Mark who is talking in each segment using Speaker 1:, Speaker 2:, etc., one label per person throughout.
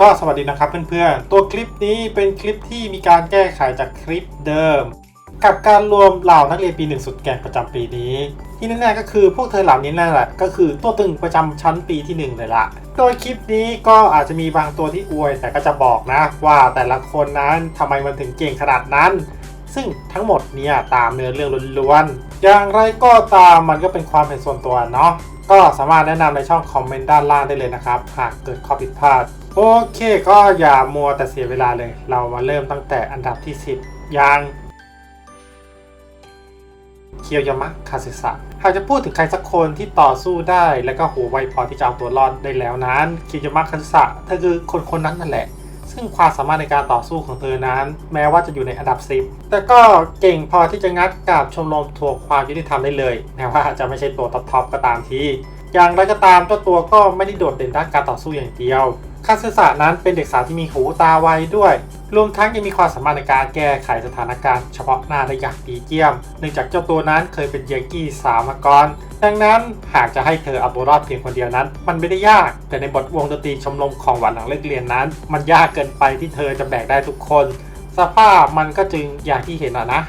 Speaker 1: ก็สวัสดีนะครับเพื่อนๆ ตัวคลิปนี้เป็นคลิปที่มีการแก้ไขจากคลิปเดิม กับการรวมเหล่านักเรียนปีหนึ่งสุดแก่งประจำปีนี้ ที่แน่ๆก็คือพวกเธอเหล่านี้นั่นแหละก็คือตัวตึงประจำชั้นปีที่หนึ่งเลยละโดยคลิปนี้ก็อาจจะมีบางตัวที่อวย แต่ก็จะบอกนะว่าแต่ละคนนั้นทำไมมันถึงเก่งขนาดนั้น ซึ่งทั้งหมดเนี่ยตามเนื้อเรื่องล้วนๆ อย่างไรก็ตามมันก็เป็นความเห็นส่วนตัวเนาะ ก็สามารถแนะนำในช่องคอมเมนต์ด้านล่างได้เลยนะครับ หากเกิดข้อผิดพลาด โอเคก็อย่ามัวแต่เสียเวลาเลย เรามาเริ่มตั้งแต่อันดับที่ 10 อย่างเคียวยามะคาสึสะหากจะพูดถึงใครสักคนที่ต่อสู้ได้ และก็หัวไวพอที่จะเอาตัวรอดได้แล้วนั้นเคียวยามะคาสึสะเธอคือคนคนนั้นนั่นแหละ ซึ่งความสามารถในการต่อสู้ของเธอนั้น แม้ว่าจะอยู่ในอันดับ 10 แต่ก็เก่งพอที่จะงัดกับชมรมทวงความยุติธรรมได้เลยแม้ว่าจะไม่ใช่ตัวท็อปๆก็ตามทีอย่างไรก็ตามเจ้าตัวก็ไม่ได้โดดเด่นด้านการต่อสู้อย่างเดียวคาซึสะนั้นเป็นเด็กสาวที่มีหูตาไวด้วย รวมทั้งยังมีความสามารถในการแก้ไขสถานการณ์เฉพาะหน้าได้อย่างดีเยี่ยม เนื่องจากเจ้าตัวนั้นเคยเป็นเยกี้สาวมาก่อน ดังนั้นหากจะให้เธอเอาตัวรอดเพียงคนเดียวนั้น มันไม่ได้ยาก แต่ในบทวงดนตรีชมรมของหวานหลังเลิกเรียนนั้น มันยากเกินไปที่เธอจะแบกได้ทุกคน สภาพมันก็จึงอย่างที่เห็นอะนะ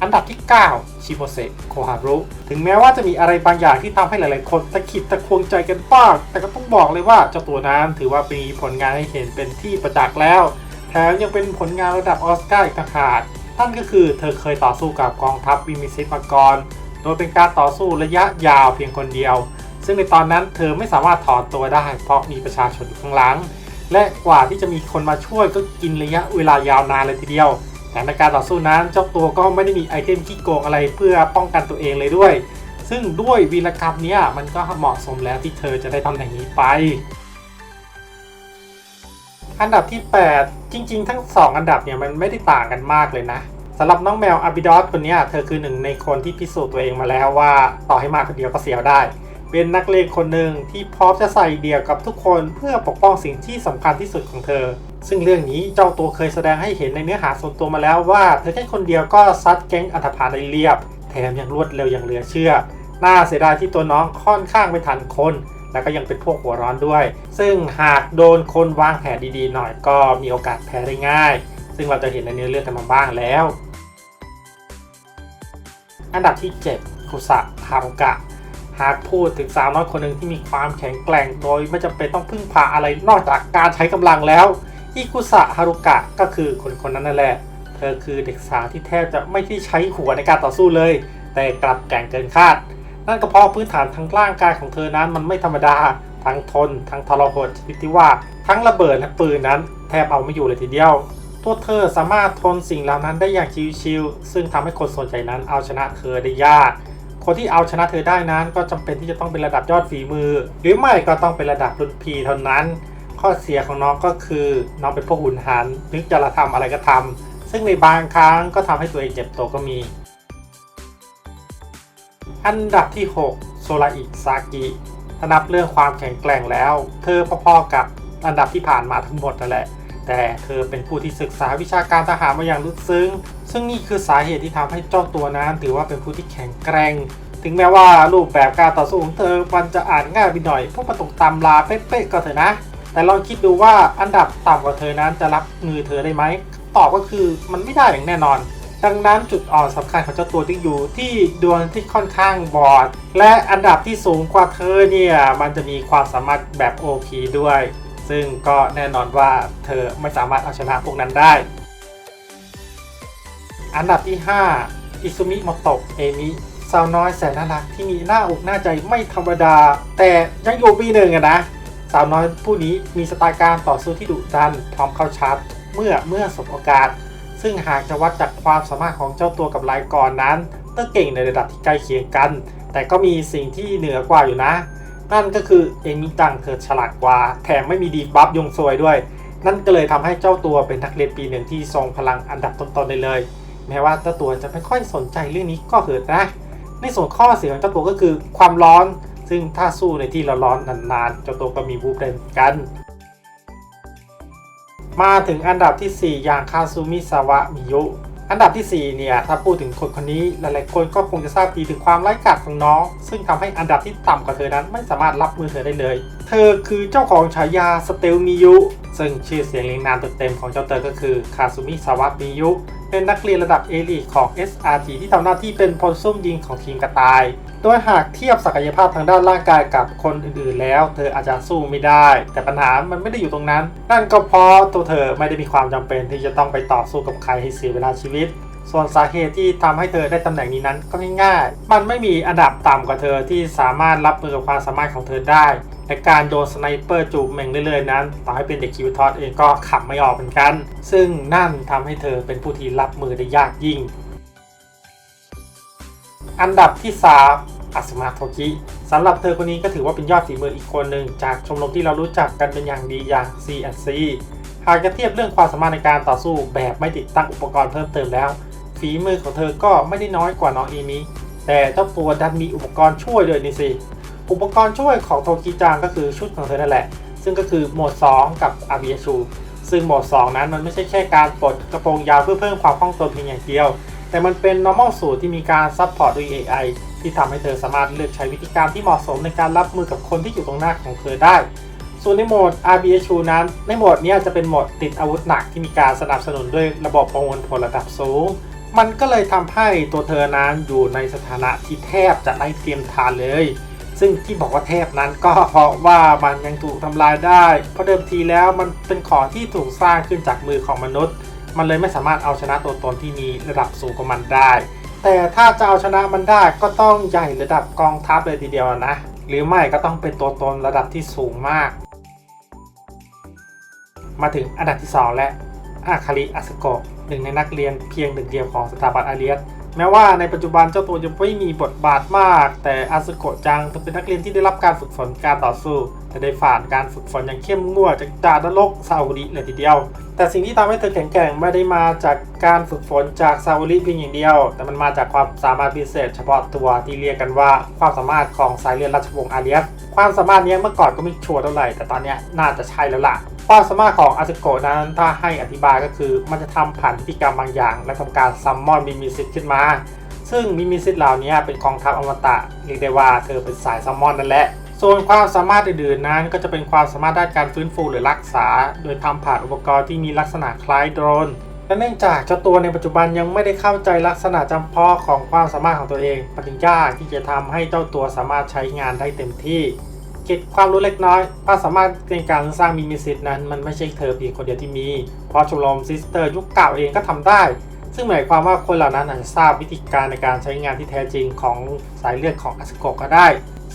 Speaker 1: อันดับที่ 9 ชิโมเซโคฮารุถึงแม้ว่าจะมีอะไรบางอย่างที่ทำให้หลายๆ คนตะขิดตะควงใจกันบ้างแต่ก็ต้องบอกเลยว่าเจ้าตัวนั้นถือว่ามีผลงานให้เห็นเป็นที่ประจักษ์แล้ว แถมยังเป็นผลงานระดับออสการ์อีกต่างหากนั่นก็คือเธอเคยต่อสู้กับกองทัพวิมิซิสมาก่อนโดยเป็นการต่อสู้ระยะยาวเพียงคนเดียว ซึ่งในตอนนั้นเธอไม่สามารถถอนตัวได้ เพราะมีประชาชนอยู่ข้างหลัง และกว่าที่จะมีคนมาช่วยก็กินระยะเวลายาวนานเลยทีเดียว ในการต่อสู้นั้นเจ้าตัวก็ไม่ได้มีไอเทมขี้โกงอะไรเพื่อป้องกันตัวเองเลยด้วย ซึ่งด้วยวีรกรรมเนี้ยมันก็เหมาะสมแล้วที่เธอจะได้ตำแหน่งนี้ไป อันดับที่ 8 จริง ๆ ทั้ง 2 อันดับเนี่ยมันไม่ได้ต่างกันมากเลยนะสำหรับน้องแมวอาบิดอสคนนี้เธอคือหนึ่งในคนที่พิสูจน์ตัวเองมาแล้วว่าต่อให้มาคนเดียวก็เสียวได้ เป็นนักเลงคนหนึ่งที่พร้อมจะใส่เดี่ยวกับทุกคนเพื่อปกป้องสิ่งที่สำคัญที่สุดของเธอ ซึ่งเรื่องนี้เจ้าตัวเคยแสดงให้เห็นในเนื้อหาส่วนตัวมาแล้วว่าเธอแค่คนเดียวก็ซัดแก๊งอันธพาลได้เรียบ แถมยังรวดเร็วอย่างเหลือเชื่อ น่าเสียดายที่ตัวน้องค่อนข้างไม่ทันคน แล้วก็ยังเป็นพวกหัวร้อนด้วย ซึ่งหากโดนคนวางแผนดีๆ หน่อยก็มีโอกาสแพ้ได้ง่าย ซึ่งเราจะเห็นในเนื้อเรื่องกันมาบ้างแล้ว อันดับที่ 7 คุสะฮารุกะหากพูดถึงสาวน้อยคนหนึ่งที่มีความแข็งแกร่งโดยไม่จำเป็นต้องพึ่งพาอะไรนอกจากการใช้กำลังแล้ว อิคุสะฮารุกะก็คือคนคนนั้นนั่นแหละ เธอคือเด็กสาวที่แทบจะไม่ได้ใช้หัวในการต่อสู้เลย แต่กลับแก่งเกินคาด นั่นก็เพราะพื้นฐานทางร่างกายของเธอนั้นมันไม่ธรรมดา ทั้งทน ทั้งทรหดชนิดที่ว่า ทั้งระเบิดและปืนนั้นแทบเอาไม่อยู่เลยทีเดียว ตัวเธอสามารถทนสิ่งเหล่านั้นได้อย่างชิวๆ ซึ่งทำให้คนส่วนใหญ่นั้นเอาชนะเธอได้ยากคนที่เอาชนะเธอได้นั้นก็จำเป็นที่จะต้องเป็นระดับยอดฝีมือ หรือไม่ก็ต้องเป็นระดับรุ่นพีเท่านั้น ข้อเสียของน้องก็คือน้องเป็นพวกหุนหันนึกจะละทำอะไรก็ทำซึ่งในบางครั้งก็ทำให้ตัวเองเจ็บตัวก็มี อันดับที่ 6 โซราอิซากิถ้านับเรื่องความแข็งแกร่งแล้ว เธอพอๆกับอันดับที่ผ่านมาทั้งหมดนั่นแหละ แต่เธอเป็นผู้ที่ศึกษาวิชาการทหารมาอย่างลึกซึ้ง ซึ่งนี่คือสาเหตุที่ทำให้เจ้าตัวนั้นถือว่าเป็นผู้ที่แข็งแกร่ง ถึงแม้ว่ารูปแบบการต่อสู้ของเธอมันจะอ่านง่ายไปหน่อยเพราะมันตกตำราเป๊ะๆก็เถอะนะ แต่ลองคิดดูว่าอันดับต่ำกว่าเธอนั้นจะรับมือเธอได้ไหมตอบก็คือมันไม่ได้อย่างแน่นอน ดังนั้นจุดอ่อนสำคัญของเจ้าตัวที่อยู่ที่ดวงที่ค่อนข้างบอด และอันดับที่สูงกว่าเธอเนี่ยมันจะมีความสามารถแบบ OP ด้วย ซึ่งก็แน่นอนว่าเธอไม่สามารถเอาชนะพวกนั้นได้ อันดับที่ 5 อิซุมิโมโตะเอมิสาวน้อยแสนน่ารักที่มีหน้าอกหน้าใจไม่ธรรมดา แต่ยังอยู่ปีหนึ่งอะนะ สาวน้อยผู้นี้มีสไตล์การต่อสู้ที่ดุดันพร้อมเข้าชาร์จเมื่อเมื่อสบโอกาส ซึ่งหากจะวัดจากความสามารถของเจ้าตัวกับรายก่อนนั้นก็เก่งในระดับที่ใกล้เคียงกัน แต่ก็มีสิ่งที่เหนือกว่าอยู่นะ นั่นก็คือเอมิจังเธอฉลาดกว่า แถมไม่มีดีบัฟยงซวยด้วย นั่นก็เลยทำให้เจ้าตัวเป็นนักเรียนปีหนึ่งที่ทรงพลังอันดับต้นๆได้เลย แม้ว่าเจ้าตัวจะไม่ค่อยสนใจเรื่องนี้ก็เถิดนะ ในส่วนข้อเสียของเจ้าตัวก็คือความร้อน ซึ่งถ้าสู้ในที่ร้อนๆนานๆเจ้าตัวก็มีบูฟได้เหมือนกัน มาถึงอันดับที่ 4 อย่างคาซูมิซาวะมิยุอันดับทีสี่4 เนี่ย ถ้าพูดถึงคนคนนี้หลายๆคนก็คงจะทราบดีถึงความไร้กาจของน้อง ซึ่งทำให้อันดับที่ต่ำกว่าเธอนั้นไม่สามารถรับมือเธอได้เลย เธอคือเจ้าของฉายาสเตลมิยุ ซึ่งชื่อเสียงเรียงนามเต็มๆของเจ้าเตอก็คือคาซุมิซาวะมิยุ เป็นนักเรียนระดับเอลีของ SRT ที่ทำหน้าที่เป็นพลซุ่มยิงของทีมกระต่าย โดยหากเทียบศักยภาพทางด้านร่างกายกับคนอื่นๆ แล้ว เธออาจจะสู้ไม่ได้ แต่ปัญหามันไม่ได้อยู่ตรงนั้น นั่นก็เพราะตัวเธอไม่ได้มีความจำเป็นที่จะต้องไปต่อสู้กับใครให้เสียเวลาชีวิต ส่วนสาเหตุที่ทำให้เธอได้ตำแหน่งนี้นั้นก็ง่ายๆ มันไม่มีอันดับต่ำกว่าเธอที่สามารถรับมือกับความสามารถของเธอได้และการโดนสไนเปอร์จูบเม่งเรื่อยๆนั้นต่อให้เป็นเด็กคิวทอสเองก็ขับไม่ออกเหมือนกัน ซึ่งนั่นทำให้เธอเป็นผู้ที่รับมือได้ยากยิ่ง อันดับที่3อัสมาโทกิสำหรับเธอคนนี้ก็ถือว่าเป็นยอดฝีมืออีกคนหนึ่งจากชมรมที่เรารู้จักกันเป็นอย่างดีอย่าง C&C หากจะเทียบเรื่องความสามารถในการต่อสู้แบบไม่ติดตั้งอุปกรณ์เพิ่มเติมแล้ว ฝีมือของเธอก็ไม่ได้น้อยกว่าน้องอีมิ แต่เจ้าตัวดันมีอุปกรณ์ช่วยเลยนี่สิ อุปกรณ์ช่วยของโทกิจังก็คือชุดของเธอนั่นแหละ ซึ่งก็คือโหมด 2 กับอาบิยชู ซึ่งโหมด 2 นั้นมันไม่ใช่แค่การปลดกระโปรงยาวเพื่อเพิ่มความคล่องตัวเพียงอย่างเดียว แต่มันเป็น normal สูตรที่มีการซัพพอร์ตด้วย AI ที่ทำให้เธอสามารถเลือกใช้วิธีการที่เหมาะสมในการรับมือกับคนที่อยู่ตรงหน้าของเธอได้ส่วนในโหมด RBHU นั้น ในโหมดนี้จะเป็นโหมดติดอาวุธหนักที่มีการสนับสนุนด้วยระบบประมวลผลระดับสูง มันก็เลยทำให้ตัวเธอนั้นอยู่ในสถานะที่แทบจะได้เตรียมทานเลย ซึ่งที่บอกว่าแทบนั้นก็เพราะว่ามันยังถูกทำลายได้ เพราะเดิมทีแล้วมันเป็นของที่ถูกสร้างขึ้นจากมือของมนุษย์ มันเลยไม่สามารถเอาชนะตัวตนที่มีระดับสูงกว่ามันได้ แต่ถ้าจะเอาชนะมันได้ก็ต้องใหญ่ระดับกองทัพเลยทีเดียวนะ หรือไม่ก็ต้องเป็นตัวตนระดับที่สูงมาก มาถึงอันดับที่ 2 และอาคาริอาสโกะ หนึ่งในนักเรียนเพียงหนึ่งเดียวของสถาบันอาเรียสแม้ว่าในปัจจุบันเจ้าตัวจะไม่มีบทบาทมาก แต่อาสโกะจังถือเป็นนักเรียนที่ได้รับการฝึกฝนการต่อสู้และได้ผ่านการฝึกฝนอย่างเข้มงวดจากจารนรกซาอุดิเลยทีเดียว แต่สิ่งที่ทำให้เธอแข็งแกร่งไม่ได้มาจากการฝึกฝนจากซาอุดิเพียงอย่างเดียว แต่มันมาจากความสามารถพิเศษ เฉพาะตัวที่เรียกกันว่าความสามารถของสายเลือดราชวงศ์อาเรียสความสามารถนี้เมื่อก่อนก็ไม่ชัวร์เท่าไหร่แต่ตอนนี้น่าจะใช่แล้วล่ะ ความสามารถของอาซึโกนั้นถ้าให้อธิบายก็คือ มันจะทำผ่านพฤติกรรมบางอย่าง และทำการซัมมอนมิมิซิตขึ้นมา ซึ่งมิมิซิตเหล่านี้เป็นกองทัพอมตะเรียกได้ว่าเธอเป็นสายซัมมอนนั่นแหละ ส่วนความสามารถอื่นๆนั้น ก็จะเป็นความสามารถด้านการฟื้นฟูหรือรักษา โดยทำผ่านอุปกรณ์ที่มีลักษณะคล้ายโดรนและเนื่องจากเจ้าตัวในปัจจุบันยังไม่ได้เข้าใจลักษณะจำเพาะของความสามารถของตัวเองมันจึงยากที่จะทำให้เจ้าตัวสามารถใช้งานได้เต็มที่ เก็บความรู้เล็กน้อยความสามารถในการสร้างมิมิซิตนั้น มันไม่ใช่เธอเพียงคนเดียวที่มี เพราะชมรมซิสเตอร์ยุคเก่าเองก็ทำได้ ซึ่งหมายความว่าคนเหล่านั้นอาจจะทราบวิธีการในการใช้งานที่แท้จริงของสายเลือดของอสโกก็ได้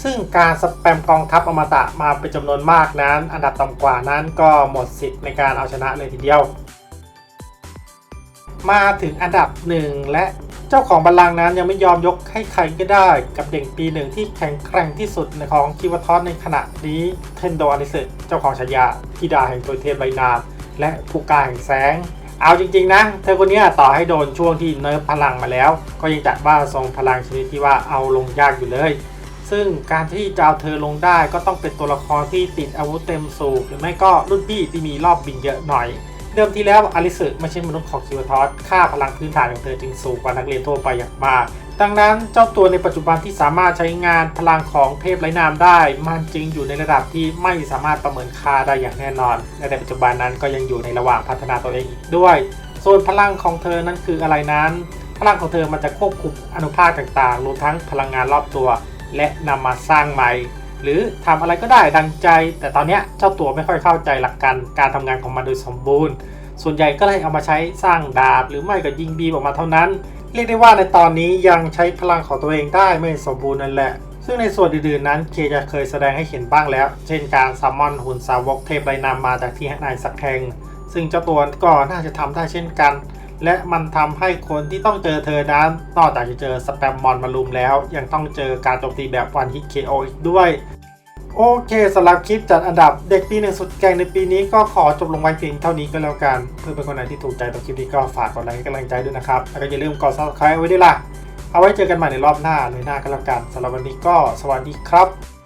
Speaker 1: ซึ่งการสแปมกองทัพอมตะมาเป็นจำนวนมากนั้น อันดับต่ำกว่านั้นก็หมดสิทธิ์ในการเอาชนะเลยทีเดียว มาถึงอันดับหนึ่งและ เจ้าของบัลลังก์นั้นยังไม่ยอมยกให้ใครก็ได้ กับเด็กปีหนึ่งที่แข็งแกร่งที่สุดในของคิวทอสในขณะนี้เทนโดอาริสึเจ้าของฉายาธิดาแห่งตัวเทพใบนาและผู้กาแห่งแสง เอาจริง ๆ นะ เธอคนนี้ต่อให้โดนช่วงที่เนิร์ฟพลังมาแล้ว ก็ยังจัดว่าทรงพลังชนิดที่ว่าเอาลงยากอยู่เลย ซึ่งการที่จะเอาเธอลงได้ก็ต้องเป็นตัวละครที่ติดอาวุธเต็มสูบหรือไม่ก็รุ่นพี่ที่มีรอบบินเยอะหน่อย เดิมทีแล้วอลิสึไม่ใช่มนุษย์ของคิวทอสค่าพลังพื้นฐานของเธอจึงสูงกว่านักเรียนทั่วไปอย่างมาก ดังนั้นเจ้าตัวในปัจจุบันที่สามารถใช้งานพลังของเทพไร้นามได้ มันจึงอยู่ในระดับที่ไม่สามารถประเมินค่าได้อย่างแน่นอน และในปัจจุบันนั้นก็ยังอยู่ในระหว่างพัฒนาตัวเองอีกด้วย ส่วนพลังของเธอนั้นคืออะไรนั้น พลังของเธอมันจะควบคุมอนุภาคต่างๆรวมทั้งพลังงานรอบตัว และนำมาสร้างใหม่ หรือทำอะไรก็ได้ดังใจ แต่ตอนนี้เจ้าตัวไม่ค่อยเข้าใจหลักการการทำงานของมันโดยสมบูรณ์ ส่วนใหญ่ก็เลยเอามาใช้สร้างดาบ หรือไม่ก็ยิงบีออกมาเท่านั้น เรียกได้ว่าในตอนนี้ยังใช้พลังของตัวเองได้ไม่สมบูรณ์นั่นแหละ ซึ่งในส่วนอื่นๆนั้นเคจะเคยแสดงให้เห็นบ้างแล้ว เช่นการซัมมอนหุ่นสาวกเทพไรนำมาจากที่นายสักแห่งซึ่งเจ้าตัวก็น่าจะทำได้เช่นกัน และมันทำให้คนที่ต้องเจอเธอนั้นนอกจากจะเจอสแปมมอนมาลุมแล้ว ยังต้องเจอการโจมตีแบบวันฮิตเคโออีกด้วยโอเคสำหรับคลิปจัดอันดับเด็กปีหนึ่งสุดแกร่งในปีนี้ก็ขอจบลงไว้เพียงเท่านี้ก็แล้วกัน เพื่อเป็นคนไหนที่ถูกใจต่อคลิปนี้ก็ฝากกดไลค์ให้กำลังใจด้วยนะครับ แล้วก็อย่าลืมกด subscribe ไว้ด้วยล่ะ เอาไว้เจอกันใหม่ในรอบหน้าในหน้าก็แล้วกันสำหรับวันนี้ก็สวัสดีครับ